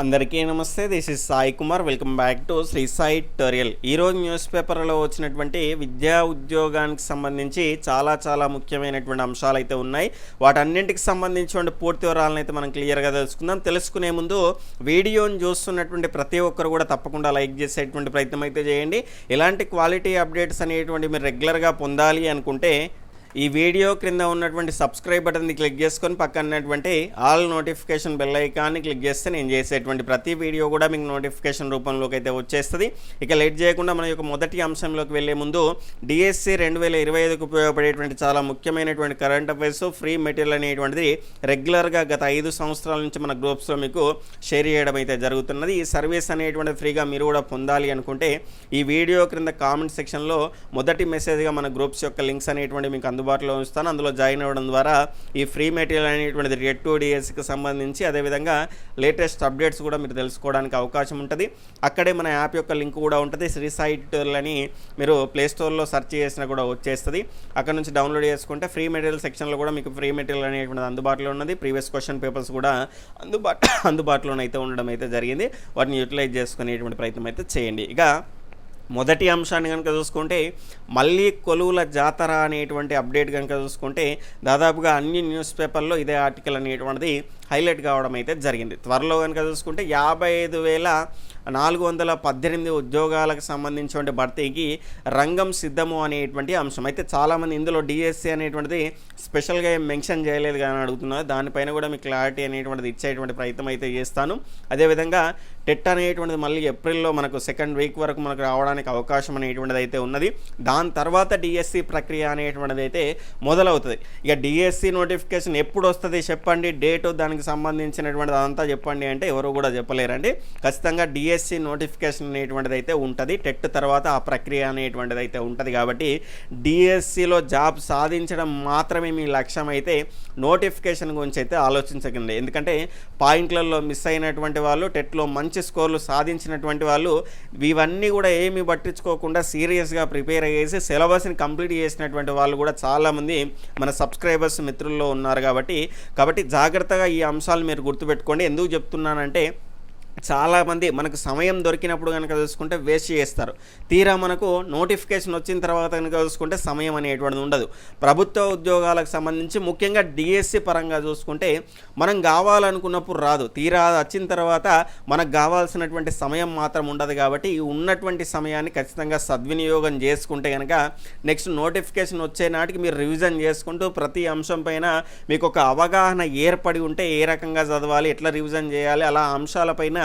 అందరికీ నమస్తే this is Sai Kumar. Welcome back to Sri Sai tutorial ఈరోజు news పేపర్లో వచ్చినటువంటి విద్యా ఉద్యోగానికి సంబంధించి చాలా చాలా ముఖ్యమైనటువంటి అంశాలు అయితే ఉన్నాయి. వాటన్నింటికి సంబంధించిన పూర్తి వివరాలను అయితే మనం క్లియర్గా తెలుసుకుందాం. తెలుసుకునే ముందు వీడియోని చూస్తున్నటువంటి ప్రతి ఒక్కరు కూడా తప్పకుండా లైక్ చేసేటువంటి ప్రయత్నం అయితే చేయండి. ఇలాంటి క్వాలిటీ అప్డేట్స్ అనేటువంటి మీరు రెగ్యులర్గా పొందాలి అనుకుంటే ఈ వీడియో క్రింద ఉన్నటువంటి సబ్స్క్రైబ్ బటన్ని క్లిక్ చేసుకొని పక్కనటువంటి ఆల్ నోటిఫికేషన్ బెల్ ఐకాన్ని క్లిక్ చేస్తే నేను చేసేటువంటి ప్రతి వీడియో కూడా మీకు నోటిఫికేషన్ రూపంలోకి అయితే వచ్చేస్తుంది. ఇక లేట్ చేయకుండా మన యొక్క మొదటి అంశంలోకి వెళ్ళే ముందు డిఎస్సి రెండు వేల ఇరవై ఐదుకు ఉపయోగపడేటువంటి చాలా ముఖ్యమైనటువంటి కరెంట్ అఫైర్స్ ఫ్రీ మెటీరియల్ అనేటువంటిది రెగ్యులర్గా గత ఐదు సంవత్సరాల నుంచి మన గ్రూప్స్లో మీకు షేర్ చేయడం అయితే జరుగుతున్నది. ఈ సర్వీస్ అనేటువంటిది ఫ్రీగా మీరు కూడా పొందాలి అనుకుంటే ఈ వీడియో క్రింద కామెంట్ సెక్షన్లో మొదటి మెసేజ్గా మన గ్రూప్స్ యొక్క లింక్స్ అనేటువంటి మీకు అందుబాటు అందుబాటులో ఉంచుతాను. అందులో జాయిన్ అవ్వడం ద్వారా ఈ ఫ్రీ మెటీరియల్ అనేటువంటిది రెడ్ టూ డిఎస్సికి సంబంధించి అదేవిధంగా లేటెస్ట్ అప్డేట్స్ కూడా మీరు తెలుసుకోవడానికి అవకాశం ఉంటుంది. అక్కడే మన యాప్ యొక్క లింక్ కూడా ఉంటుంది. శ్రీ సైట్ అని మీరు ప్లేస్టోర్లో సెర్చ్ చేసినా కూడా వచ్చేస్తుంది. అక్కడ నుంచి డౌన్లోడ్ చేసుకుంటే ఫ్రీ మెటీరియల్ సెక్షన్లో కూడా మీకు ఫ్రీ మెటీరియల్ అనేటువంటిది అందుబాటులో ఉన్నది. ప్రీవియస్ క్వశ్చన్ పేపర్స్ కూడా అందుబాటు అందుబాటులోనైతే ఉండడం అయితే జరిగింది. వాటిని యూటిలైజ్ చేసుకునేటువంటి ప్రయత్నం అయితే చేయండి. ఇక మొదటి అంశాన్ని కనుక చూసుకుంటే మళ్ళీ కొలువుల జాతర అనేటువంటి అప్డేట్ కనుక చూసుకుంటే దాదాపుగా అన్ని న్యూస్ పేపర్లో ఇదే ఆర్టికల్ అనేటువంటిది హైలైట్ కావడం అయితే జరిగింది. త్వరలో కనుక చూసుకుంటే యాభై ఐదు వేల నాలుగు వందల పద్దెనిమిది ఉద్యోగాలకు సంబంధించిన భర్తీకి రంగం సిద్ధము అనేటువంటి అంశం. అయితే చాలామంది ఇందులో డిఎస్సి అనేటువంటిది స్పెషల్గా ఏం మెన్షన్ చేయలేదు కానీ అడుగుతున్నారు. దానిపైన కూడా మీకు క్లారిటీ అనేటువంటిది ఇచ్చేటువంటి ప్రయత్నం అయితే చేస్తాను. అదేవిధంగా టెట్ అనేటువంటిది మళ్ళీ ఏప్రిల్లో మనకు సెకండ్ వీక్ వరకు మనకు రావడానికి అవకాశం అనేటువంటిది అయితే ఉన్నది. దాని తర్వాత డిఎస్సి ప్రక్రియ అనేటువంటిది అయితే మొదలవుతుంది. ఇక డిఎస్సి నోటిఫికేషన్ ఎప్పుడు వస్తుంది చెప్పండి. డేటు దానికి సంబంధించినటువంటిది అదంతా చెప్పండి అంటే ఎవరు కూడా చెప్పలేరండి. ఖచ్చితంగా డిఎస్సి నోటిఫికేషన్ అనేటువంటిది అయితే ఉంటుంది. టెట్ తర్వాత ఆ ప్రక్రియ అనేటువంటిది అయితే ఉంటుంది కాబట్టి డిఎస్సిలో జాబ్ సాధించడం మాత్రమే మీ లక్ష్యం అయితే నోటిఫికేషన్ గురించి అయితే ఆలోచించకండి. ఎందుకంటే పాయింట్లలో మిస్ అయినటువంటి వాళ్ళు టెట్లో మంచి స్కోర్లు సాధించినటువంటి వాళ్ళు ఇవన్నీ కూడా ఏమి పట్టించుకోకుండా సీరియస్గా ప్రిపేర్ అయ్యేసి సిలబస్ని కంప్లీట్ చేసినటువంటి వాళ్ళు కూడా చాలామంది మన సబ్స్క్రైబర్స్ మిత్రుల్లో ఉన్నారు కాబట్టి కాబట్టి జాగ్రత్తగా ఈ అంశాలు మీరు గుర్తుపెట్టుకోండి. ఎందుకు చెప్తున్నానంటే చాలామంది మనకు సమయం దొరికినప్పుడు కనుక చూసుకుంటే వేస్ట్ చేస్తారు. తీరా మనకు నోటిఫికేషన్ వచ్చిన తర్వాత కనుక చూసుకుంటే సమయం అనేటువంటిది ఉండదు. ప్రభుత్వ ఉద్యోగాలకు సంబంధించి ముఖ్యంగా డిఎస్సి పరంగా చూసుకుంటే మనం కావాలనుకున్నప్పుడు రాదు. తీరా వచ్చిన తర్వాత మనకు కావాల్సినటువంటి సమయం మాత్రం ఉండదు కాబట్టి ఈ ఉన్నటువంటి సమయాన్ని ఖచ్చితంగా సద్వినియోగం చేసుకుంటే కనుక నెక్స్ట్ నోటిఫికేషన్ వచ్చే నాటికి మీరు రివిజన్ చేసుకుంటూ ప్రతి అంశం పైన మీకు ఒక అవగాహన ఏర్పడి ఉంటే ఏ రకంగా చదవాలి ఎట్లా రివిజన్ చేయాలి అలా అంశాలపైన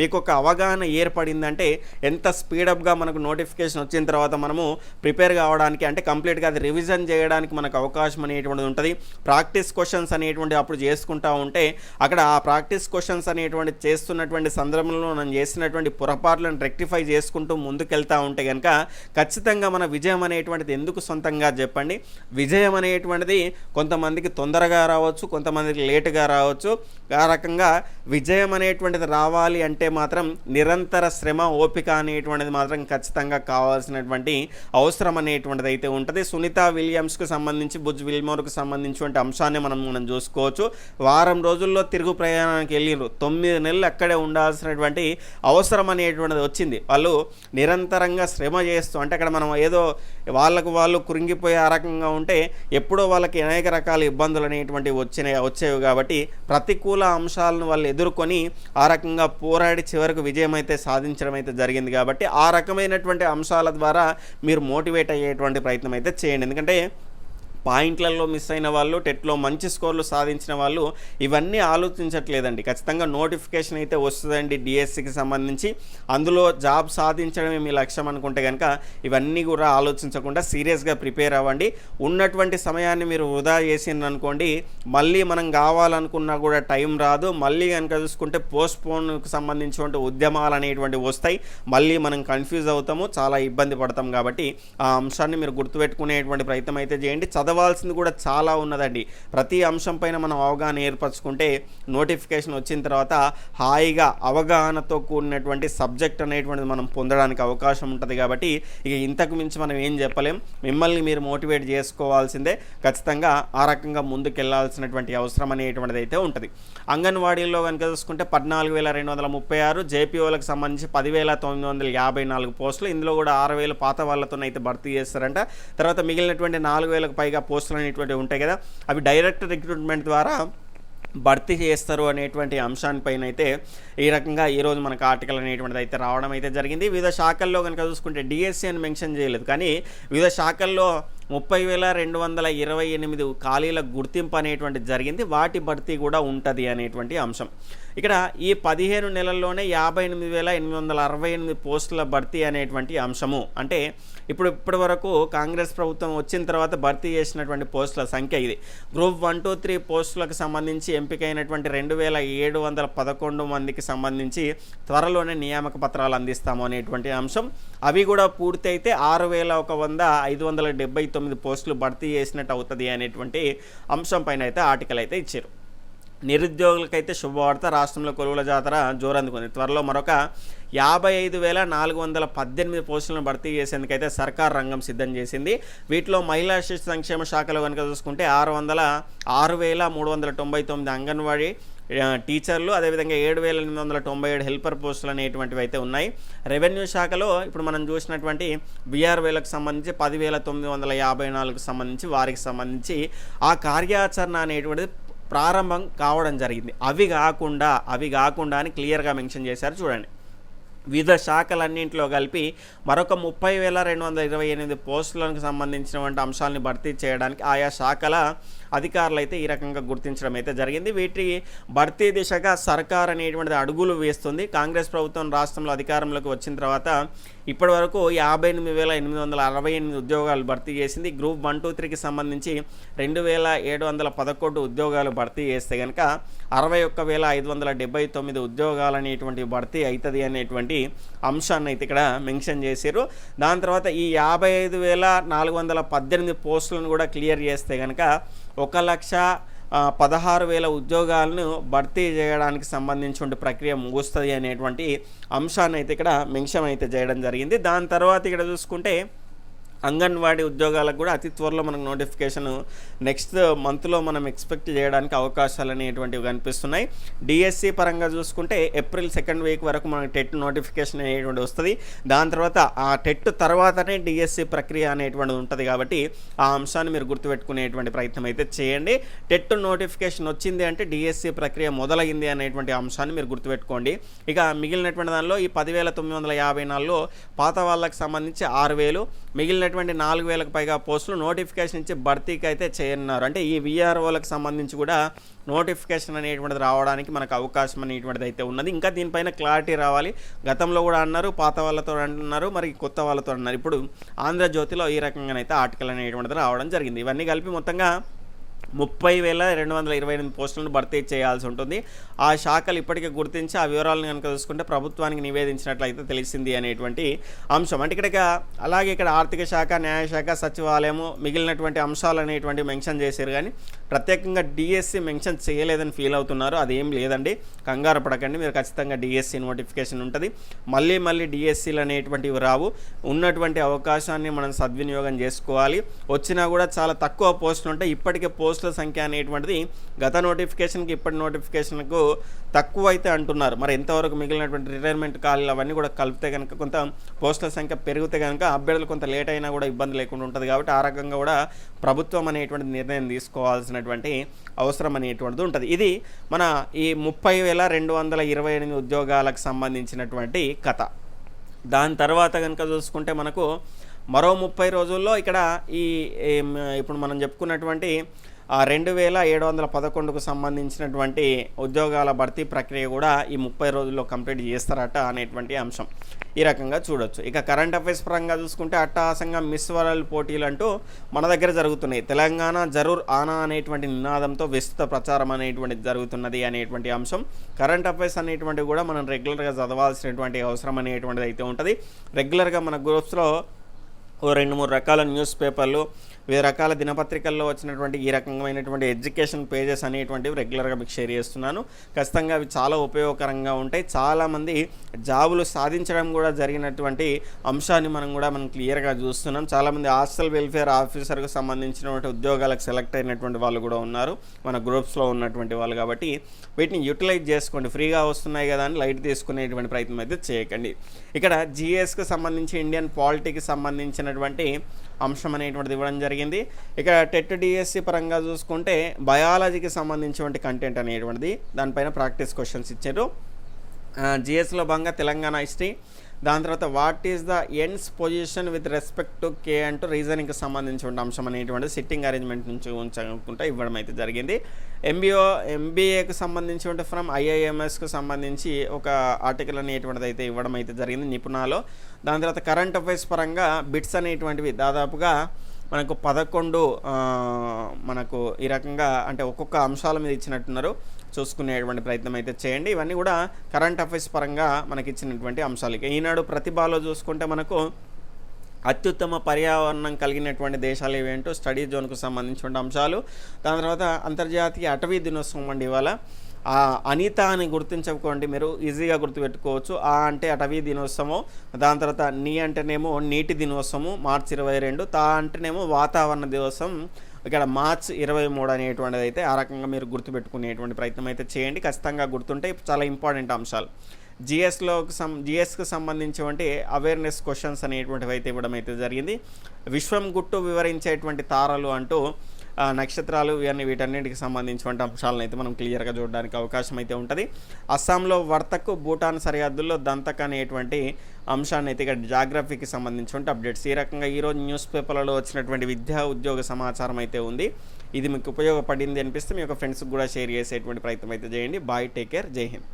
మీకు ఒక అవగాహన ఏర్పడిందంటే ఎంత స్పీడప్గా మనకు నోటిఫికేషన్ వచ్చిన తర్వాత మనము ప్రిపేర్ కావడానికి అంటే కంప్లీట్గా అది రివిజన్ చేయడానికి మనకు అవకాశం అనేటువంటిది ఉంటుంది. ప్రాక్టీస్ క్వశ్చన్స్ అనేటువంటి అప్పుడు చేసుకుంటా ఉంటే అక్కడ ఆ ప్రాక్టీస్ క్వశ్చన్స్ అనేటువంటి చేస్తున్నటువంటి సందర్భంలో మనం చేసినటువంటి పొరపాట్లను రెక్టిఫై చేసుకుంటూ ముందుకెళ్తూ ఉంటే కనుక ఖచ్చితంగా మన విజయం అనేటువంటిది ఎందుకు సొంతంగా చెప్పండి. విజయం అనేటువంటిది కొంతమందికి తొందరగా రావచ్చు కొంతమందికి లేటుగా రావచ్చు. ఆ రకంగా విజయం అనేటువంటిది రావాలి అంటే మాత్రం నిరంతర శ్రమ ఓపిక అనేటువంటిది మాత్రం ఖచ్చితంగా కావాల్సినటువంటి అవసరం అనేటువంటిది అయితే ఉంటుంది. సునీత విలియమ్స్కు సంబంధించి బుజ్ విల్మోర్కు సంబంధించినటువంటి అంశాన్ని మనం మనం చూసుకోవచ్చు. వారం రోజుల్లో తిరుగు ప్రయాణానికి వెళ్ళిండ్రు తొమ్మిది నెలలు అక్కడే ఉండాల్సినటువంటి అవసరం అనేటువంటిది వచ్చింది. వాళ్ళు నిరంతరంగా శ్రమ చేస్తూ అంటే అక్కడ మనం ఏదో వాళ్ళకు వాళ్ళు కురింగిపోయే ఆ రకంగా ఉంటే ఎప్పుడో వాళ్ళకి అనేక రకాల ఇబ్బందులు అనేటువంటివి వచ్చినాయి వచ్చేవి కాబట్టి ప్రతికూల అంశాలను వాళ్ళు ఎదుర్కొని ఆ రకంగా పోరాడి చివరకు విజయం అయితే సాధించడం అయితే జరిగింది కాబట్టి ఆ రకమైనటువంటి అంశాల ద్వారా మీరు మోటివేట్ అయ్యేటువంటి ప్రయత్నం అయితే చేయండి. ఎందుకంటే పాయింట్లలో మిస్ అయిన వాళ్ళు టెట్లో మంచి స్కోర్లు సాధించిన వాళ్ళు ఇవన్నీ ఆలోచించట్లేదండి. ఖచ్చితంగా నోటిఫికేషన్ అయితే వస్తుందండి డిఎస్సికి సంబంధించి. అందులో జాబ్ సాధించడమే మీ లక్ష్యం అనుకుంటే కనుక ఇవన్నీ కూడా ఆలోచించకుండా సీరియస్గా ప్రిపేర్ అవ్వండి. ఉన్నటువంటి సమయాన్ని మీరు వృధా చేసిందనుకోండి మళ్ళీ మనం కావాలనుకున్నా కూడా టైం రాదు. మళ్ళీ కనుక చూసుకుంటే పోస్ట్పోన్కు సంబంధించినటువంటి ఉద్యమాలు అనేటువంటివి వస్తాయి. మళ్ళీ మనం కన్ఫ్యూజ్ అవుతాము చాలా ఇబ్బంది పడతాం కాబట్టి ఆ అంశాన్ని మీరు గుర్తుపెట్టుకునేటువంటి ప్రయత్నం అయితే చేయండి. చదవ చదవాల్సింది కూడా చాలా ఉన్నదండి. ప్రతి అంశం పైన మనం అవగాహన ఏర్పరచుకుంటే నోటిఫికేషన్ వచ్చిన తర్వాత హాయిగా అవగాహనతో కూడినటువంటి సబ్జెక్ట్ అనేటువంటిది మనం పొందడానికి అవకాశం ఉంటుంది కాబట్టి ఇక ఇంతకు మించి మనం ఏం చెప్పలేం. మిమ్మల్ని మీరు మోటివేట్ చేసుకోవాల్సిందే. ఖచ్చితంగా ఆ రకంగా ముందుకెళ్ళాల్సినటువంటి అవసరం అనేటువంటిది అయితే ఉంటుంది. అంగన్వాడీల్లో కనుక చూసుకుంటే పద్నాలుగు వేల రెండు వందల ముప్పై ఆరు జేపీఓలకు సంబంధించి పదివేల తొమ్మిది వందల యాభై నాలుగు పోస్టులు. ఇందులో కూడా ఆరు వేలు పాత వాళ్ళతోనైతే భర్తీ చేస్తారంట. తర్వాత మిగిలినటువంటి నాలుగు వేలకు పైగా పోస్టులు అనేటువంటివి ఉంటాయి కదా అవి డైరెక్ట్ రిక్రూట్మెంట్ ద్వారా భర్తీ చేస్తారు అనేటువంటి అంశానిపైన అయితే ఈ రకంగా ఈరోజు మనకు ఆర్టికల్ అనేటువంటిది అయితే రావడం అయితే జరిగింది. వివిధ శాఖల్లో కనుక చూసుకుంటే డిఎస్సి అని మెన్షన్ చేయలేదు. కానీ వివిధ శాఖల్లో ముప్పై వేల రెండు వందల ఇరవై ఎనిమిది ఖాళీల గుర్తింపు అనేటువంటి జరిగింది. వాటి భర్తీ కూడా ఉంటుంది అనేటువంటి అంశం. ఇక్కడ ఈ పదిహేను నెలల్లోనే యాభై ఎనిమిది వేల ఎనిమిది వందల అరవై ఎనిమిది పోస్టుల భర్తీ అనేటువంటి అంశము. అంటే ఇప్పుడు ఇప్పటి వరకు కాంగ్రెస్ ప్రభుత్వం వచ్చిన తర్వాత భర్తీ చేసినటువంటి పోస్టుల సంఖ్య ఇది. గ్రూప్ వన్ టూ త్రీ పోస్టులకు సంబంధించి ఎంపికైనటువంటి రెండు వేల ఏడు వందల పదకొండు మందికి సంబంధించి త్వరలోనే నియామక పత్రాలు అందిస్తాము అనేటువంటి అంశం. అవి కూడా పూర్తయితే ఆరు వేల ఒక వంద ఐదు వందల డెబ్బై తొమ్మిది పోస్టులు భర్తీ చేసినట్టు అవుతుంది అనేటువంటి అంశం పైన అయితే ఆర్టికల్ అయితే ఇచ్చారు. నిరుద్యోగులకైతే శుభవార్త రాష్ట్రంలో కొలువుల జాతర జోరందుకుంది. త్వరలో మరొక యాభై ఐదు వేల నాలుగు వందల పద్దెనిమిది పోస్టులను భర్తీ చేసేందుకైతే సర్కార్ రంగం సిద్ధం చేసింది. వీటిలో మహిళా శిశు సంక్షేమ శాఖలో కనుక చూసుకుంటే ఆరు వందల ఆరు వేల మూడు వందల తొంభై తొమ్మిది అంగన్వాడీ టీచర్లు అదేవిధంగా ఏడు వేల ఎనిమిది వందల తొంభై ఏడు హెల్పర్ పోస్టులు అనేటువంటివి అయితే ఉన్నాయి. రెవెన్యూ శాఖలో ఇప్పుడు మనం చూసినటువంటి బీఆర్వేలకు సంబంధించి పదివేల తొమ్మిది వందల యాభై నాలుగుకు సంబంధించి వారికి సంబంధించి ఆ కార్యాచరణ అనేటువంటిది ప్రారంభం కావడం జరిగింది. అవి కాకుండా అవి కాకుండా అని క్లియర్గా మెన్షన్ చేశారు. చూడండి. వివిధ శాఖలన్నింటిలో కలిపి మరొక ముప్పై వేల రెండు వందల ఇరవై ఎనిమిది పోస్టులకు సంబంధించినటువంటి అంశాలను భర్తీ చేయడానికి ఆయా శాఖల అధికారులు అయితే ఈ రకంగా గుర్తించడం అయితే జరిగింది. వీటి భర్తీ దిశగా సర్కార్ అనేటువంటిది అడుగులు వేస్తుంది. కాంగ్రెస్ ప్రభుత్వం రాష్ట్రంలో అధికారంలోకి వచ్చిన తర్వాత ఇప్పటి వరకు యాభై ఎనిమిది వేల ఎనిమిది వందల అరవై ఎనిమిది ఉద్యోగాలు భర్తీ చేసింది. గ్రూప్ వన్ టూ త్రీకి సంబంధించి రెండు వేల ఏడు వందల పదకొండు ఉద్యోగాలు భర్తీ చేస్తే కనుక అరవై ఒక్క వేల ఐదు వందల డెబ్బై తొమ్మిది ఉద్యోగాలు అనేటువంటి భర్తీ అవుతుంది అనేటువంటి అంశాన్ని అయితే ఇక్కడ మెన్షన్ చేశారు. దాని తర్వాత ఈ యాభై ఐదు వేల నాలుగు వందల పద్దెనిమిది పోస్టులను కూడా క్లియర్ చేస్తే కనుక ఒక లక్ష పదహారు వేల ఉద్యోగాలను భర్తీ చేయడానికి సంబంధించిన ప్రక్రియ ముగుస్తుంది అనేటువంటి అంశాన్ని అయితే ఇక్కడ మెన్షన్ అయితే చేయడం జరిగింది. దాని తర్వాత ఇక్కడ చూసుకుంటే అంగన్వాడీ ఉద్యోగాలకు కూడా అతి త్వరలో మనకు నోటిఫికేషన్ నెక్స్ట్ మంత్లో మనం ఎక్స్పెక్ట్ చేయడానికి అవకాశాలు అనేటువంటివి కనిపిస్తున్నాయి. డిఎస్సి పరంగా చూసుకుంటే ఏప్రిల్ సెకండ్ వీక్ వరకు మనకు టెట్ నోటిఫికేషన్ అనేటువంటి వస్తుంది. దాని తర్వాత ఆ టెట్ తర్వాతనే డిఎస్సి ప్రక్రియ అనేటువంటిది ఉంటుంది కాబట్టి ఆ అంశాన్ని మీరు గుర్తుపెట్టుకునేటువంటి ప్రయత్నం అయితే చేయండి. టెట్ నోటిఫికేషన్ వచ్చింది అంటే డిఎస్సి ప్రక్రియ మొదలైంది అనేటువంటి అంశాన్ని మీరు గుర్తుపెట్టుకోండి. ఇక మిగిలినటువంటి దానిలో ఈ పదివేల తొమ్మిది వందల యాభై నాలుగులో పాత వాళ్ళకి సంబంధించి ఆరు వేలు మిగిలిన మిగిలినటువంటి నాలుగు వేలకు పైగా పోస్టులు నోటిఫికేషన్ ఇచ్చి భర్తీకి అయితే చేయనున్నారు. అంటే ఈ విఆర్ఓలకు సంబంధించి కూడా నోటిఫికేషన్ అనేటువంటిది రావడానికి మనకు అవకాశం అనేటువంటిది అయితే ఉన్నది. ఇంకా దీనిపైన క్లారిటీ రావాలి. గతంలో కూడా అన్నారు పాత వాళ్ళతో అంటున్నారు మరి కొత్త వాళ్ళతో అన్నారు. ఇప్పుడు ఆంధ్రజ్యోతిలో ఈ రకంగానైతే ఆర్టికల్ అనేటువంటిది రావడం జరిగింది. ఇవన్నీ కలిపి మొత్తంగా ముప్పై వేల రెండు వందల ఇరవై ఎనిమిది పోస్టులను భర్తీ చేయాల్సి ఉంటుంది. ఆ శాఖలు ఇప్పటికే గుర్తించి ఆ వివరాలను కనుక చూసుకుంటే ప్రభుత్వానికి నివేదించినట్లయితే తెలిసింది అనేటువంటి అంశం. అంటే ఇక్కడ అలాగే ఇక్కడ ఆర్థిక శాఖ న్యాయశాఖ సచివాలయము మిగిలినటువంటి అంశాలు అనేటువంటి మెన్షన్ చేశారు. కానీ ప్రత్యేకంగా డిఎస్సి మెన్షన్ చేయలేదని ఫీల్ అవుతున్నారు అదేం లేదండి. కంగారు పడకండి మీరు ఖచ్చితంగా డిఎస్సి నోటిఫికేషన్ ఉంటుంది. మళ్ళీ మళ్ళీ డిఎస్సీలు అనేటువంటివి రావు. ఉన్నటువంటి అవకాశాన్ని మనం సద్వినియోగం చేసుకోవాలి. వచ్చినా కూడా చాలా తక్కువ పోస్టులు ఉంటాయి. ఇప్పటికే పోస్టుల సంఖ్య అనేటువంటిది గత నోటిఫికేషన్కి ఇప్పటి నోటిఫికేషన్కు తక్కువ అయితే అంటున్నారు. మరి ఎంతవరకు మిగిలినటువంటి రిటైర్మెంట్ ఖాళీలు అవన్నీ కూడా కలిపితే కనుక కొంత పోస్టుల సంఖ్య పెరిగితే కనుక అభ్యర్థులు కొంత లేట్ అయినా కూడా ఇబ్బంది లేకుండా ఉంటుంది కాబట్టి ఆ రకంగా కూడా ప్రభుత్వం అనేటువంటి నిర్ణయం తీసుకోవాల్సినటువంటి అవసరం అనేటువంటిది ఉంటుంది. ఇది మన ఈ ముప్పై వేల రెండు వందల ఇరవై ఎనిమిది ఉద్యోగాలకు సంబంధించినటువంటి కథ. దాని తర్వాత కనుక చూసుకుంటే మనకు మరో ముప్పై రోజుల్లో ఇక్కడ ఈ ఇప్పుడు మనం చెప్పుకున్నటువంటి రెండు వేల ఏడు వందల పదకొండుకు సంబంధించినటువంటి ఉద్యోగాల భర్తీ ప్రక్రియ కూడా ఈ ముప్పై రోజుల్లో కంప్లీట్ చేస్తారట అనేటువంటి అంశం. ఈ రకంగా చూడొచ్చు. ఇక కరెంట్ అఫైర్స్ పరంగా చూసుకుంటే అట్టహాసంగా మిస్ వరల్డ్ పోటీలు అంటూ మన దగ్గర జరుగుతున్నాయి. తెలంగాణ జరూర్ ఆనా అనేటువంటి నినాదంతో విస్తృత ప్రచారం అనేటువంటిది జరుగుతున్నది అనేటువంటి అంశం. కరెంట్ అఫైర్స్ అనేటువంటివి కూడా మనం రెగ్యులర్గా చదవాల్సినటువంటి అవసరం అనేటువంటిది అయితే ఉంటుంది. రెగ్యులర్గా మన గ్రూప్స్లో ఓ రెండు మూడు రకాల న్యూస్ పేపర్లు వివిధ రకాల దినపత్రికల్లో వచ్చినటువంటి ఈ రకమైనటువంటి ఎడ్యుకేషన్ పేజెస్ అనేటువంటివి రెగ్యులర్గా మీకు షేర్ చేస్తున్నాను. ఖచ్చితంగా అవి చాలా ఉపయోగకరంగా ఉంటాయి. చాలామంది జాబులు సాధించడం కూడా జరిగినటువంటి అంశాన్ని మనం కూడా మనం క్లియర్గా చూస్తున్నాం. చాలామంది హాస్టల్ వెల్ఫేర్ ఆఫీసర్కు సంబంధించినటువంటి ఉద్యోగాలకు సెలెక్ట్ అయినటువంటి వాళ్ళు కూడా ఉన్నారు. మన గ్రూప్స్లో ఉన్నటువంటి వాళ్ళు కాబట్టి వీటిని యూటిలైజ్ చేసుకోండి. ఫ్రీగా వస్తున్నాయి కదా అని లైట్ తీసుకునేటువంటి ప్రయత్నం అయితే చేయకండి. ఇక్కడ జిఎస్కి సంబంధించి ఇండియన్ పాలిటీకి సంబంధించినటువంటి అంశం అనేటువంటిది ఇవ్వడం జరిగింది. ఇక టెట్ డిఎస్సి పరంగా చూసుకుంటే బయాలజీకి సంబంధించినటువంటి కంటెంట్ అనేటువంటిది దానిపైన ప్రాక్టీస్ క్వశ్చన్స్ ఇచ్చారు. జిఎస్లో భాగంగా తెలంగాణ హిస్టరీ దాని తర్వాత what is the ends position with respect to K అంటూ రీజనింగ్కి సంబంధించిన అంశం అనేటువంటి సిట్టింగ్ అరేంజ్మెంట్ నుంచి ఉంచకుండా ఇవ్వడం అయితే జరిగింది. ఎంబీఓ ఎంబీఏకి సంబంధించి ఫ్రమ్ ఐఐఎంఎస్కి సంబంధించి ఒక ఆర్టికల్ అనేటువంటిది అయితే ఇవ్వడం అయితే జరిగింది నిపుణాలు. దాని తర్వాత కరెంట్ అఫైర్స్ పరంగా బిట్స్ అనేటువంటివి దాదాపుగా మనకు పదకొండు మనకు ఈ రకంగా అంటే ఒక్కొక్క అంశాల మీద ఇచ్చినట్టున్నారు. చూసుకునేటువంటి ప్రయత్నం అయితే చేయండి. ఇవన్నీ కూడా కరెంట్ అఫైర్స్ పరంగా మనకి ఇచ్చినటువంటి అంశాలు ఈనాడు ప్రతిభలో చూసుకుంటే మనకు అత్యుత్తమ పర్యావరణం కలిగినటువంటి దేశాలు ఏవేంటో స్టడీ జోన్కు సంబంధించిన అంశాలు. దాని తర్వాత అంతర్జాతీయ అటవీ దినోత్సవం అండి ఇవాళ. అనిత అని గుర్తించుకోండి మీరు ఈజీగా గుర్తుపెట్టుకోవచ్చు. ఆ అంటే అటవీ దినోత్సవం దాని తర్వాత నీ అంటేనేమో నీటి దినోత్సవం మార్చి ఇరవై రెండు తా అంటేనేమో వాతావరణ దినోత్సవం ఇక్కడ మార్చ్ ఇరవై మూడు అనేటువంటిది అయితే ఆ రకంగా మీరు గుర్తుపెట్టుకునేటువంటి ప్రయత్నం అయితే చేయండి. ఖచ్చితంగా గుర్తుంటే చాలా ఇంపార్టెంట్ అంశాలు. జిఎస్లో సం జిఎస్కి సంబంధించినటువంటి అవేర్నెస్ క్వశ్చన్స్ అనేటువంటివి అయితే ఇవ్వడం అయితే జరిగింది. విశ్వం గుట్టు వివరించేటువంటి తారలు అంటూ నక్షత్రాలు ఇవన్నీ వీటన్నిటికి సంబంధించినటువంటి అంశాలను అయితే మనం క్లియర్గా చూడడానికి అవకాశం అయితే ఉంటుంది. అస్సాంలో వర్తకు భూటాన్ సరిహద్దుల్లో దంతక్ అనేటువంటి అంశాన్ని అయితే ఇక్కడ జాగ్రఫీకి సంబంధించినటువంటి అప్డేట్స్. ఈ రకంగా ఈరోజు న్యూస్ పేపర్లలో వచ్చినటువంటి విద్యా ఉద్యోగ సమాచారం అయితే ఉంది. ఇది మీకు ఉపయోగపడింది అనిపిస్తే మీ యొక్క ఫ్రెండ్స్కి కూడా షేర్ చేసేటువంటి ప్రయత్నం అయితే చేయండి. బాయ్ టేక్ కేర్ జై హింద్.